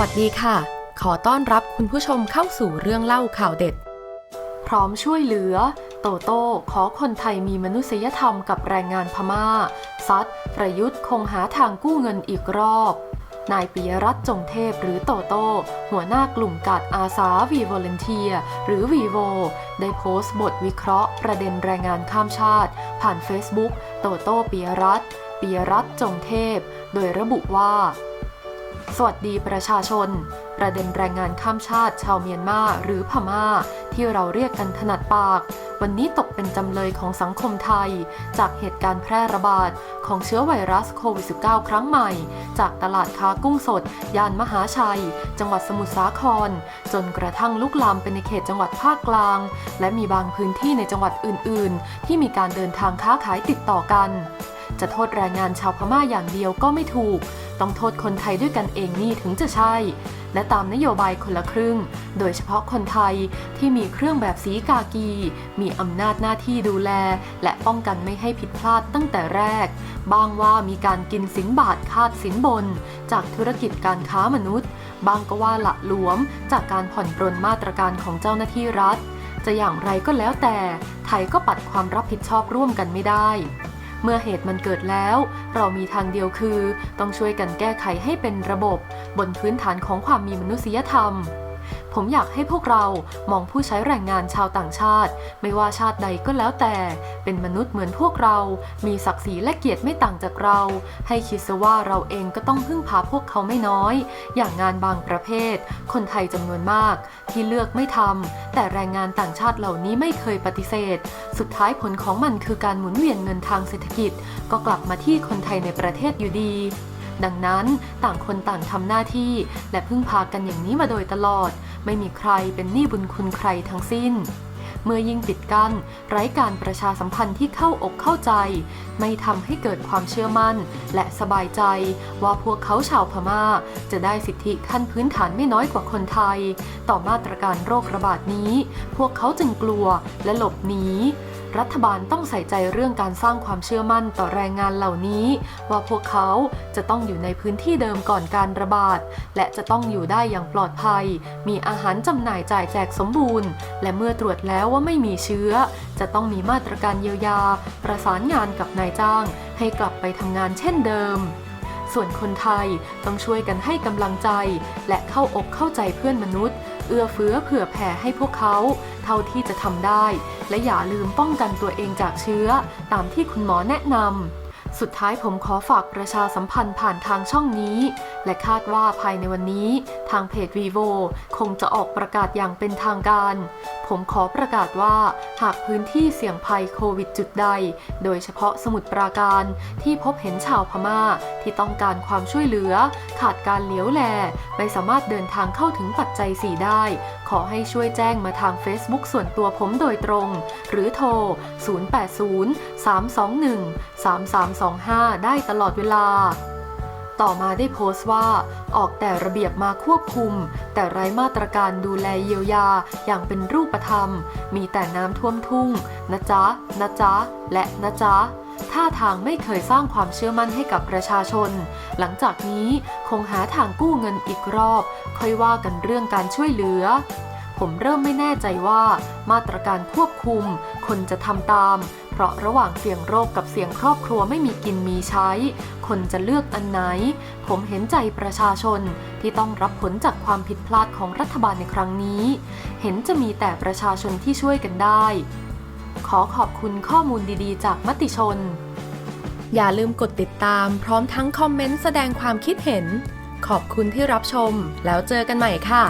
วัสดีค่ะ ขอต้อนรับคุณผู้ชมเข้าสู่เรื่องเล่าข่าวเด็ด พร้อมช่วยเหลือ โตโต้ขอคนไทยมีมนุษยธรรมกับแรงงานพมา่า ซัด ประยุทธ์คงหาทางกู้เงินอีกรอบ นายปิยรัตน์จงเทพหรือโตโต้ หัวหน้ากลุ่มกาดอาสาวีวอลเนเทีย หรือวีโวได้โพสต์บทวิเคราะห์ ประเด็นแรงงานข้ามชาติ ผ่าน Facebook โตโต้ปิยรัตน์ปิยรัตน์จงเทพ โดยระบุว่า สวัสดีประชาชน ประเด็นแรงงานข้ามชาติชาวเมียนมาหรือพม่า ที่เราเรียกกันถนัดปาก วันนี้ตกเป็นจำเลยของสังคมไทย จากเหตุการณ์แพร่ระบาด ของเชื้อไวรัสโควิด -19 ครั้งใหม่ จากตลาดค้ากุ้งสด ย่านมหาชัย จังหวัดสมุทรสาคร จนกระทั่งลุกลามเป็นในเขตจังหวัดภาคกลาง และมีบางพื้นที่ในจังหวัดอื่น ๆ ที่มีการเดินทางค้าขายติดต่อกัน จะโทษแรงงานชาวพม่าอย่างเดียวก็ไม่ถูก ต้องโทษคนไทยด้วยกันเองนี่ถึงจะใช่ และตามนโยบายคนละครึ่ง โดยเฉพาะคนไทยที่มีเครื่องแบบสีกากี มีอำนาจหน้าที่ดูแล และป้องกันไม่ให้ผิดพลาดตั้งแต่แรกบางว่ามีการกินสินบาทคาดสินบน จากธุรกิจการค้ามนุษย์ บางก็ว่าละหลวม จากการผ่อนปรนมาตรการของเจ้าหน้าที่รัฐ จะอย่างไรก็แล้วแต่ไทยก็ปัดความรับผิดชอบร่วมกันไม่ได้ เมื่อเหตุมันเกิดแล้ว เรามีทางเดียวคือ ต้องช่วยกันแก้ไขให้เป็นระบบบนพื้นฐานของความมีมนุษยธรรม ผมอยากให้พวกเรามองผู้ใช้แรงงานชาวต่างชาติ ไม่ว่าชาติใดก็แล้วแต่ เป็นมนุษย์เหมือนพวกเรา มีศักดิ์ศรีและเกียรติไม่ต่างจากเรา ให้คิดซะว่าเราเองก็ต้องพึ่งพาพวกเขาไม่น้อย อย่างงานบางประเภท คนไทยจำนวนมาก ที่เลือกไม่ทำแต่แรงงานต่างชาติเหล่านี้ไม่เคยปฏิเสธ สุดท้ายผลของมันคือการหมุนเวียนเงินทางเศรษฐกิจ ก็กลับมาที่คนไทยในประเทศอยู่ดีดังนั้นต่างคนต่างทำหน้าที่ และพึ่งพากันอย่างนี้มาโดยตลอด ไม่มีใครเป็นหนี้บุญคุณใครทั้งสิ้น เมื่อยิ่งปิดกั้นไร้การประชาสัมพันธ์ที่เข้าอกเข้าใจ ไม่ทำให้เกิดความเชื่อมั่น และสบายใจว่าพวกเขาชาวพม่า จะได้สิทธิขั้นพื้นฐานไม่น้อยกว่าคนไทย ต่อมาตรการโรคระบาดนี้ พวกเขาจึงกลัวและหลบหนี รัฐบาลต้องใส่ใจเรื่องการสร้างความเชื่อมั่นต่อแรงงานเหล่านี้ ว่าพวกเขาจะต้องอยู่ในพื้นที่เดิมก่อนการระบาด และจะต้องอยู่ได้อย่างปลอดภัย มีอาหารจำหน่ายจ่ายแจกสมบูรณ์ และเมื่อตรวจแล้วว่าไม่มีเชื้อ จะต้องมีมาตรการเยียวยา ประสานงานกับนายจ้าง ให้กลับไปทำงานเช่นเดิม ส่วนคนไทยต้องช่วยกันให้กำลังใจ และเข้าอกเข้าใจเพื่อนมนุษย์ เอื้อเฟื้อเผื่อแผ่ให้พวกเขา เท่าที่จะทำได้ และอย่าลืมป้องกันตัวเองจากเชื้อ ตามที่คุณหมอแนะนำสุดท้ายผมขอฝากประชาสัมพันธ์ผ่านทางช่องนี้ และคาดว่าภายในวันนี้ ทางเพจ vivo คงจะออกประกาศอย่างเป็นทางการ ผมขอประกาศว่า หากพื้นที่เสี่ยงภัยโควิดจุดใด โดยเฉพาะสมุทรปราการที่พบเห็นชาวพม่าที่ต้องการความช่วยเหลือ ขาดการเลี้ยวแล ไม่สามารถเดินทางเข้าถึงปัจจัย4ได้ ขอให้ช่วยแจ้งมาทาง Facebook ส่วนตัวผมโดยตรง หรือโทร 080-321-3325 ได้ตลอดเวลา ต่อมาได้โพสต์ว่า ออกแต่ระเบียบมาควบคุม แต่ไร้มาตรการดูแลเยียวยาอย่างเป็นรูปธรรม มีแต่น้ำท่วมทุ่งนะจ๊ะนะจ๊ะ และนะจ๊ะท่าทางไม่เคยสร้างความเชื่อมั่นให้กับประชาชน หลังจากนี้คงหาทางกู้เงินอีกรอบ ค่อยว่ากันเรื่องการช่วยเหลือ ผมเริ่มไม่แน่ใจว่ามาตรการควบคุม คนจะทำตาม เพราะระหว่างเสี่ยงโรคกับเสี่ยงครอบครัวไม่มีกินมีใช้ คนจะเลือกอันไหน ผมเห็นใจประชาชนที่ต้องรับผลจากความผิดพลาดของรัฐบาลในครั้งนี้ เห็นจะมีแต่ประชาชนที่ช่วยกันได้ ขอขอบคุณข้อมูลดีๆ จากมติชน อย่าลืมกดติดตาม พร้อมทั้งคอมเมนต์แสดงความคิดเห็น ขอบคุณที่รับชม แล้วเจอกันใหม่ค่ะ